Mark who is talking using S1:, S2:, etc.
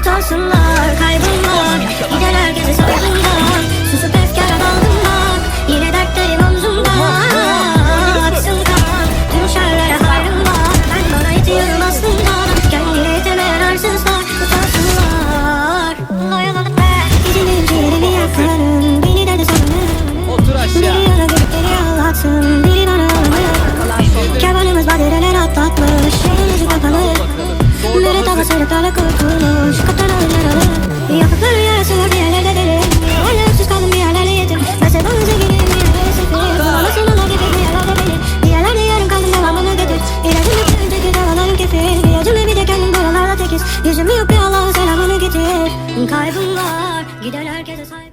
S1: Utansınlar, kaybınlar Gözümü yıkıyorlar selamını getir. Kaybım var gider herkese saygı